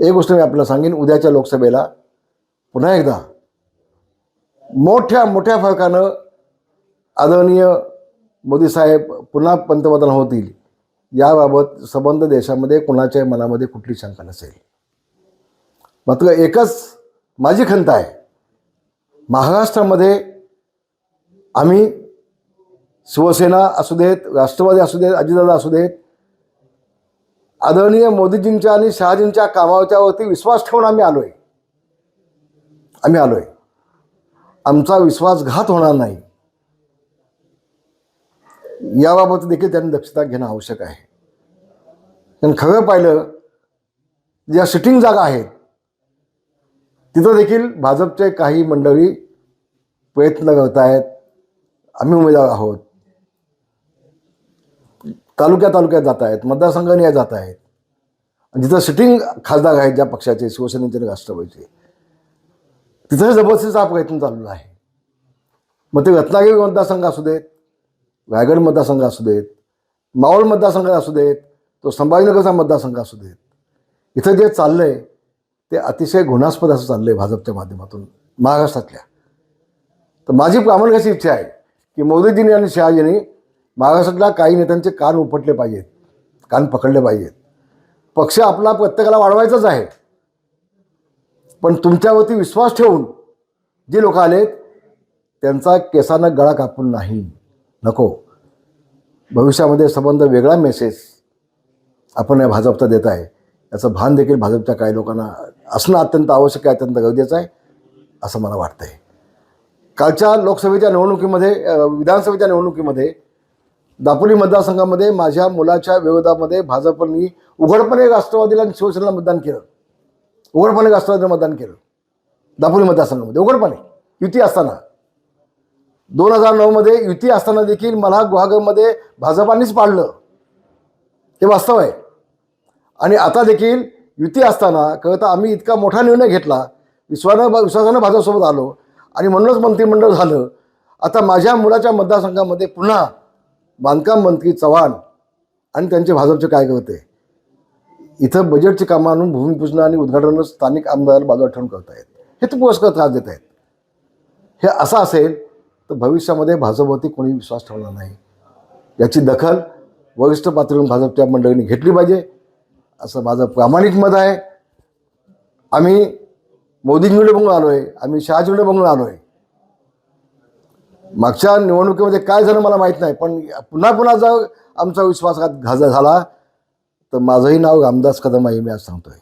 एक गोष्ट मी आपल्याला सांगेन उद्याच्या लोकसभेला पुन्हा एकदा मोठ्या मोठ्या फरकानं आदरणीय मोदी साहेब पुन्हा पंतप्रधान होतील याबाबत संबंध देशामध्ये कोणाच्या मनामध्ये कुठली शंका नसेल. मात्र एकच माझी खंत आहे महाराष्ट्रामध्ये आम्ही शिवसेना असू देत राष्ट्रवादी असू देत अजितदादा असू देत आदरणीय मोदीजींच्या आणि शहाजींच्या कामाच्यावरती विश्वास ठेवून आम्ही आलो आहे आम्ही आलो आहे आमचा विश्वासघात होणार नाही. याबाबत देखील त्यांनी दक्षता घेणं आवश्यक आहे. कारण खरं पाहिलं ज्या सिटिंग जागा आहेत तिथं देखील भाजपचे काही मंडळी प्रयत्न करत आहेत आम्ही उमेदवार आहोत. तालुक्या तालुक्यात जात आहेत मतदारसंघाने जात आहेत. आणि जिथं सिटिंग खासदार आहेत ज्या पक्षाचे शिवसेनेचे आणि राष्ट्रवादीचे तिथं जबरदस्तीचा प्रयत्न चाललेला आहे. मग ते रत्नागिरी मतदारसंघ असू देत रायगड मतदारसंघ असू देत मावळ मतदारसंघ असू देत तो संभाजीनगरचा मतदारसंघ असू देत इथं जे चाललं आहे ते अतिशय गुणास्पद असं चाललं आहे भाजपच्या माध्यमातून महाराष्ट्रातल्या. तर माझी प्रामाणिक अशी इच्छा आहे की मोदीजींनी आणि शहाजींनी महाराष्ट्रातल्या काही नेत्यांचे कान उपटले पाहिजेत कान पकडले पाहिजेत. पक्ष आपला प्रत्येकाला वाढवायचाच आहे. पण तुमच्यावरती विश्वास ठेवून जे लोक आलेत त्यांचा केसानं गळा कापून नाही. नको. भविष्यामध्ये संबंध वेगळा मेसेज आपण या भाजपचा देत आहे. याचं भान देखील भाजपच्या काही लोकांना असणं अत्यंत आवश्यक आहे अत्यंत गरजेचं आहे असं मला वाटतं आहे कालच्या लोकसभेच्या निवडणुकीमध्ये विधानसभेच्या निवडणुकीमध्ये दापोली मतदारसंघामध्ये माझ्या मुलाच्या विरोधामध्ये भाजपनी उघडपणे राष्ट्रवादीला आणि शिवसेनेला मतदान केलं. उघडपणे राष्ट्रवादीला मतदान केलं. दापोली मतदारसंघामध्ये उघडपणे. युती असताना. दोन हजार नऊमध्ये युती असताना देखील मला गुहागरमध्ये भाजपानेच पाडलं. हे वास्तव आहे. आणि आता देखील युती असताना खरं आम्ही इतका मोठा निर्णय घेतला. विश्वानं विश्वासानं भाजपसोबत आलो. आणि म्हणूनच मंत्रिमंडळ झालं. आता माझ्या मुलाच्या मतदारसंघामध्ये पुन्हा बांधकाम मंत्री चव्हाण आणि त्यांचे भाजपचे काय करते इथं बजेटची कामं आणून भूमिपूजन आणि उद्घाटन स्थानिक आमदार बाजूला ठेवून करतायत. हे तर पुरस्कार त्रास देत आहेत हे असं असेल तर भविष्यामध्ये भाजपवरती कोणी विश्वास ठेवणार नाही. याची दखल वरिष्ठ पातळीवरून भाजपच्या मंडळींनी घेतली पाहिजे असं माझं प्रामाणिक मत आहे. आम्ही मोदींकडे बघून आलो आहे आम्ही शहाजीकडे बघून आलो आहे मागच्या निवडणुकीमध्ये काय झालं मला माहीत नाही पण पुन्हा पुन्हा जर आमचा विश्वासघात घाजा झाला तर माझंही नाव रामदास कदम आहे मी आज सांगतोय.